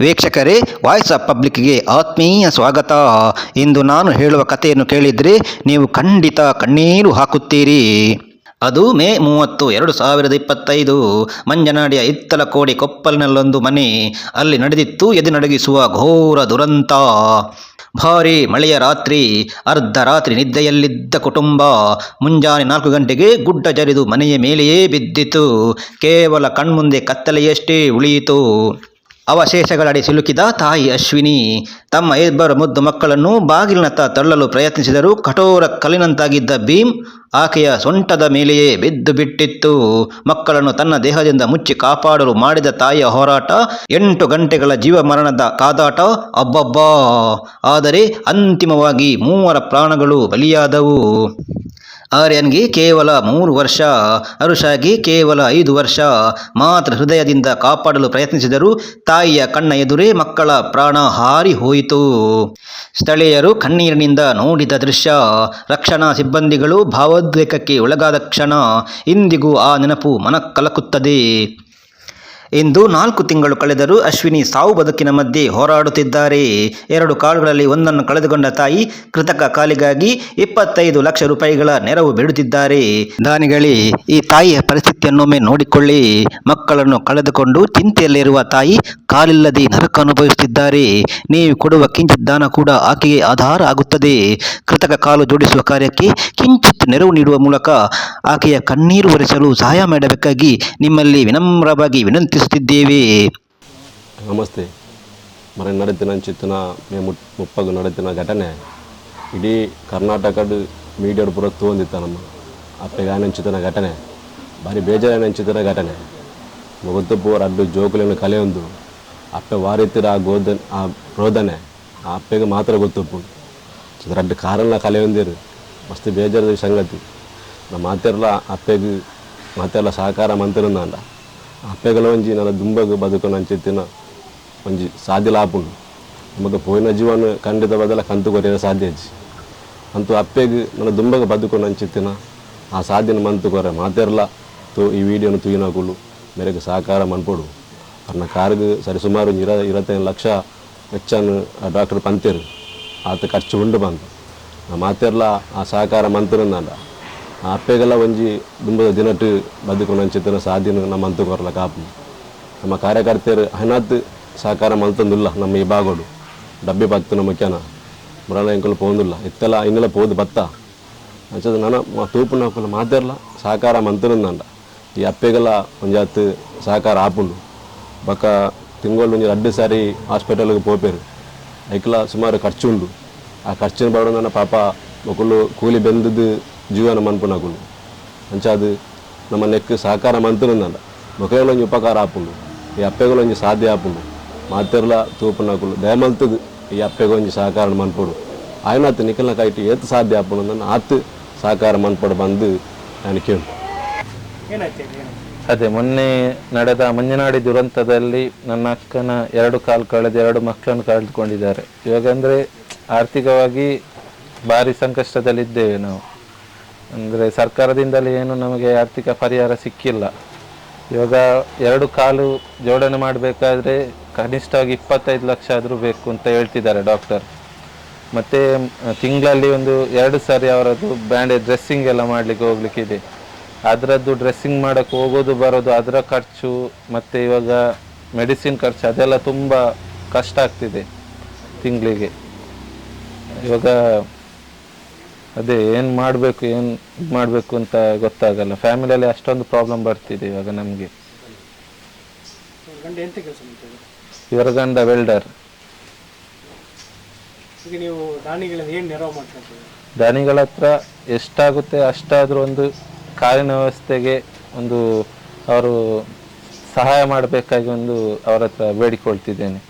ವೀಕ್ಷಕರೇ voice of ಪಬ್ಲಿಕ್ಗೆ ಆತ್ಮೀಯ ಸ್ವಾಗತ. ಎಂದು ನಾನು ಹೇಳುವ ಕಥೆಯನ್ನು ಕೇಳಿದರೆ ನೀವು ಖಂಡಿತ ಕಣ್ಣೀರು ಹಾಕುತ್ತೀರಿ. ಅದು ಮೇ ಮೂವತ್ತು, ಎರಡು ಸಾವಿರದ ಇಪ್ಪತ್ತೈದು. ಮಂಜನಾಡಿಯ ಇತ್ತಲ ಕೋಡಿ ಕೊಪ್ಪಲಿನಲ್ಲೊಂದು ಮನೆ. ಅಲ್ಲಿ ನಡೆದಿತ್ತು ಎದೆ ನಡಗಿಸುವ ಘೋರ ದುರಂತ. ಭಾರಿ ಮಳೆಯ ರಾತ್ರಿ, ಅರ್ಧ ರಾತ್ರಿ ನಿದ್ದೆಯಲ್ಲಿದ್ದ ಕುಟುಂಬ. ಮುಂಜಾನೆ ನಾಲ್ಕು ಗಂಟೆಗೆ ಗುಡ್ಡ ಜರಿದು ಮನೆಯ ಮೇಲೆಯೇ ಬಿದ್ದಿತು. ಕೇವಲ ಕಣ್ಮುಂದೆ ಕತ್ತಲೆಯಷ್ಟೇ ಉಳಿಯಿತು. ಅವಶೇಷಗಳಡಿ ಸಿಲುಕಿದ ತಾಯಿ ಅಶ್ವಿನಿ. ತಮ್ಮ ಇಬ್ಬರು ಮುದ್ದು ಮಕ್ಕಳನ್ನು ಬಾಗಿಲಿನತ್ತ ತಳ್ಳಲು ಪ್ರಯತ್ನಿಸಿದರೂ. ಕಠೋರ ಕಲ್ಲಿನಂತಾಗಿದ್ದ ಭೀಮ್ ಆಕೆಯ ಸೊಂಟದ ಮೇಲೆಯೇ ಬಿದ್ದು ಬಿಟ್ಟಿತ್ತು. ಮಕ್ಕಳನ್ನು ತನ್ನ ದೇಹದಿಂದ ಮುಚ್ಚಿ ಕಾಪಾಡಲು ಮಾಡಿದ ತಾಯಿಯ ಹೋರಾಟ ಎಂಟು ಗಂಟೆಗಳ ಜೀವ ಮರಣದ ಕಾದಾಟ. ಅಬ್ಬಬ್ಬಾ. ಆದರೆ ಅಂತಿಮವಾಗಿ ಮೂವರ ಪ್ರಾಣಗಳು ಬಲಿಯಾದವು. ಆರ್ಯನ್ಗೆ ಕೇವಲ ಮೂರು ವರ್ಷ, ಅರುಷಾಗೆ ಕೇವಲ ಐದು ವರ್ಷ. ಮಾತ್ರ ಹೃದಯದಿಂದ ಕಾಪಾಡಲು ಪ್ರಯತ್ನಿಸಿದರು ತಾಯಿಯ ಕಣ್ಣ ಎದುರೇ ಮಕ್ಕಳ ಪ್ರಾಣ ಹಾರಿ ಹೋಯಿತು. ಸ್ಥಳೀಯರು ಕಣ್ಣೀರಿನಿಂದ ನೋಡಿದ ದೃಶ್ಯ, ರಕ್ಷಣಾ ಸಿಬ್ಬಂದಿಗಳು ಭಾವೋದ್ವೇಗಕ್ಕೆ ಒಳಗಾದ ಕ್ಷಣ ಇಂದಿಗೂ ಆ ನೆನಪು ಮನಕಲಕುತ್ತದೆ ಇಂದು ನಾಲ್ಕು ತಿಂಗಳು ಕಳೆದರೂ ಅಶ್ವಿನಿ ಸಾವು ಬದುಕಿನ ಮಧ್ಯೆ ಹೋರಾಡುತ್ತಿದ್ದಾರೆ. ಎರಡು ಕಾಳುಗಳಲ್ಲಿ ಒಂದನ್ನು ಕಳೆದುಕೊಂಡ ತಾಯಿ ಕೃತಕ ಕಾಲಿಗಾಗಿ ಇಪ್ಪತ್ತೈದು ಲಕ್ಷ ರೂಪಾಯಿಗಳ ನೆರವು ಬಿಡುತ್ತಿದ್ದಾರೆ. ದಾನಿಗಳೇ, ಈ ತಾಯಿಯ ಪರಿಸ್ಥಿತಿಯನ್ನೊಮ್ಮೆ ನೋಡಿಕೊಳ್ಳಿ. ಮಕ್ಕಳನ್ನು ಕಳೆದುಕೊಂಡು ಚಿಂತೆಯಲ್ಲಿರುವ ತಾಯಿ ಕಾಲಿಲ್ಲದೆ ನರಕ ಅನುಭವಿಸುತ್ತಿದ್ದಾರೆ. ನೀವು ಕೊಡುವ ಕಿಂಚಿತ್ ದಾನ ಕೂಡ ಆಕೆಗೆ ಆಧಾರ ಆಗುತ್ತದೆ. ಕೃತಕ ಕಾಲು ಜೋಡಿಸುವ ಕಾರ್ಯಕ್ಕೆ ಕಿಂಚಿತ್ ನೆರವು ನೀಡುವ ಮೂಲಕ ಆಕೆಯ ಕಣ್ಣೀರು ಒರೆಸಲು ಸಹಾಯ ಮಾಡಬೇಕಾಗಿ ನಿಮ್ಮಲ್ಲಿ ವಿನಮ್ರವಾಗಿ ವಿನಂತಿಸುತ್ತಿದ್ದೇವೆ ನಮಸ್ತೆ ಮನೆ ನಡೆತಿನ ಚಿತ್ತನ ಮೇ ಮುಟ್ ಮುಪ್ಪಗು ನಡೆತಿನ ಘಟನೆ ಇಡೀ ಕರ್ನಾಟಕದ ಮೀಡಿಯಾಡು ಪೂರ ತೋಂದಿತ್ತ ನಮ್ಮ ಅಪ್ಪಗೆ ಆನೆಂಚಿತನ ಘಟನೆ ಭಾರಿ ಬೇಜಾರನೆಂಚಿತನ ಘಟನೆ ಗೊತ್ತು ಪೂರ ಅಡ್ಡು ಜೋಕುಲಿನ ಕಲೆಯೊಂದು ಅಪ್ಪೆ ವಾರಿತ್ತಿರ ಆ ಗೋದ ಆ ರೋದನೆ ಆ ಅಪ್ಪೆಗೆ ಮಾತ್ರ ಗೊತ್ತುಪ್ಪು ಅಡ್ಡು ಕಾರಣ ಕಲೆಯೊಂದಿರು ಮಸ್ತ್ ಬೇಜಾರದ ಸಂಗತಿ ನಾ ಮಾತೆರ್ಲ ಅಪ್ಪೆಗೆ ಮಾತೆರ್ಲ ಸಹಕಾರ ಮಂತಿರಂದ ಅಪ್ಪೆಗಳ ಒಂಜಿ ನನ್ನ ದುಂಬಗ ಬದುಕು ನಂಚಿತ್ತಿನ ಒಂಜಿ ಸಾಧ್ಯ ಲಾಪುಂಡು ನಮಗೆ ಪೋಯಿನ ಜೀವನ ಖಂಡಿತ ಬದಲ ಕಂತು ಕೊರಿಯ ಸಾಧ್ಯ ಅಜ್ಜಿ ಅಂತೂ ಅಪ್ಪೆಗೆ ನನ್ನ ದುಂಬಗ ಬದುಕು ನಂಚಿತ್ತಿನ ಆ ಸಾಧ್ಯನ ಮಂತು ಕೊರೆ ಮಾತೆರ್ಲ ತು ಈ ವಿಡಿಯೋನ ತೂಯಿನಾಗುಳು ಮೇರೆಗೆ ಸಹಕಾರ ಮನ್ಪೊಡು. ಅರ್ನ ಕಾರ್ಗೆ ಸರಿಸುಮಾರು ಇರ ಇರತ್ತೈದು ಲಕ್ಷ ವೆಚ್ಚನ ಡಾಕ್ಟರ್ ಪಂತೇರು. ಆತ ಖರ್ಚು ಉಂಡು ಬಂತು ನಾ ಮಾತೆರ್ಲ ಆ ಸಹಕಾರ ಮಂತಿರಂದ ಅಪ್ಪೆಗೆಲ್ಲ ಒಂಜಿ ದುಂಬದ ದಿನಟ್ಟು ಬದುಕು ನಂಚಿತ್ತಿನ ಸಾಧ್ಯನ ನಮ್ಮ ಅಂತ ಕೊರಲ ಕಾಪು. ನಮ್ಮ ಕಾರ್ಯಕರ್ತೆಯರು ಹಣತ್ ಸಹಕಾರ ಮಲ್ತಂದಿಲ್ಲ ನಮ್ಮ ಈ ಭಾಗಗಳು ಡಬ್ಬಿ ಬತ್ತು ನಮ್ಮ ಕೆನ ಮುರಳ ಎಂಕಲು ಪೋಂದಿಲ್ಲ ಇತ್ತೆಲ್ಲ ಇನ್ನೆಲ್ಲ ಪೋದು ಬತ್ತ. ಅಂಚದ ನಾನು ತೂಪು ನಾಕಲ್ಲ ಮಾತಾಡಲ್ಲ ಸಹಕಾರ ಮಂತನಂದಂಡ ಈ ಅಪ್ಪೆಗೆಲ್ಲ ಒಂಜಾತ್ ಸಹಕಾರ ಆಪುಂಡು. ಬಕ್ಕ ತಿಂಗಳು ಒಂಜಿ ಅಡ್ಡು ಸಾರಿ ಹಾಸ್ಪಿಟಲ್ಗೆ ಪೋಪೇರು. ಐಕ್ಲ ಸುಮಾರು ಖರ್ಚು ಉಂಡು ಆ ಖರ್ಚಿನ ನನ್ನ ಪಾಪ ಒಕ್ಕಲು ಕೂಲಿ ಬೆಂದದ್ದು ಜೀವನ ಮನ್ಪುನಕುಲು. ಅಂಚಾದು ನಮ್ಮ ನೆಕ್ ಸಹಕಾರ ಮಂತನಂದಂಡ ಮೊಕೆಗಳೊಂಜಿ ಒಂಜಿ ಉಪಕಾರ ಆಪುಂಡು ಈ ಅಪ್ಪೆಗಳೊಂಜಿ ಸಾಧ್ಯ ಆಪುಂಡು ಮಾತೆರ್ಲ ತೂಪುನಕುಲು ದಯಮಲ್ತದು ಈ ಅಪ್ಪೆಗೊಂದು ಒಂಜಿ ಸಹಕಾರ ಮನ್ಪೊಡು. ಆಯ್ನಾತ್ ನಿಖಿಲ್ನ ಕೈಟಿ ಏತ್ ಸಾಧ್ಯ ಆಪುಂಡು ನನ್ನ ಆತ್ ಸಹಕಾರ ಮನ್ಪೊಡು ಬಂದು ನಾನು ಕೇಳು. ಅದೇ ಮೊನ್ನೆ ನಡೆದ ಮಂಜನಾಡಿ ದುರಂತದಲ್ಲಿ ನನ್ನ ಅಕ್ಕನ ಎರಡು ಕಾಲು ಕಳೆದು ಎರಡು ಮಕ್ಕಳನ್ನು ಕಳೆದುಕೊಂಡಿದ್ದಾರೆ. ಇವಾಗಂದ್ರೆ ಆರ್ಥಿಕವಾಗಿ ಭಾರಿ ಸಂಕಷ್ಟದಲ್ಲಿದ್ದೇವೆ ನಾವು. ಅಂದರೆ ಸರ್ಕಾರದಿಂದಲೇ ಏನು ನಮಗೆ ಆರ್ಥಿಕ ಪರಿಹಾರ ಸಿಕ್ಕಿಲ್ಲ. ಇವಾಗ ಎರಡು ಕಾಲು ಜೋಡಣೆ ಮಾಡಬೇಕಾದ್ರೆ ಕನಿಷ್ಠವಾಗಿ ಇಪ್ಪತ್ತೈದು ಲಕ್ಷ ಆದರೂ ಬೇಕು ಅಂತ ಹೇಳ್ತಿದ್ದಾರೆ ಡಾಕ್ಟರ್. ಮತ್ತು ತಿಂಗಳಲ್ಲಿ ಒಂದು ಎರಡು ಸಾರಿ ಅವರದ್ದು ಬ್ಯಾಂಡೇಜ್ ಡ್ರೆಸ್ಸಿಂಗ್ ಎಲ್ಲ ಮಾಡಲಿಕ್ಕೆ ಹೋಗ್ಲಿಕ್ಕಿದೆ ಅದರದ್ದು ಡ್ರೆಸ್ಸಿಂಗ್ ಮಾಡೋಕ್ಕೆ ಹೋಗೋದು, ಬರೋದು, ಅದರ ಖರ್ಚು, ಮತ್ತು ಇವಾಗ ಮೆಡಿಸಿನ್ ಖರ್ಚು, ಅದೆಲ್ಲ ತುಂಬ ಕಷ್ಟ ಆಗ್ತಿದೆ ತಿಂಗಳಿಗೆ. ಇವಾಗ ಅದೇ ಏನು ಮಾಡಬೇಕು ಏನು ಇದು ಮಾಡಬೇಕು ಅಂತ ಗೊತ್ತಾಗಲ್ಲ. ಫ್ಯಾಮಿಲಿಯಲ್ಲಿ ಅಷ್ಟೊಂದು ಪ್ರಾಬ್ಲಮ್ ಬರ್ತಿದೆ ಇವಾಗ ನಮಗೆ. ಗಂಡ ಎಂತ ಕೆಲಸ ಮಾಡ್ತಾರೆ ಇವರ ಗಂಡ ವೆಲ್ಡರ್ ಈಗ ನೀವು ದಾನಿಗಳಿಂದ ಏನು ನೆರವು ಮಾಡ್ಕೊಳ್ತೀವಿ ದಾನಿಗಳ ಹತ್ರ ಎಷ್ಟಾಗುತ್ತೆ ಅಷ್ಟಾದರೂ ಒಂದು ಕಾರಿನ ವ್ಯವಸ್ಥೆಗೆ ಒಂದು ಅವರು ಸಹಾಯ ಮಾಡಬೇಕಾಗಿ ಒಂದು ಅವರ ಹತ್ರ ಬೇಡಿಕೊಳ್ತಿದ್ದೇನೆ.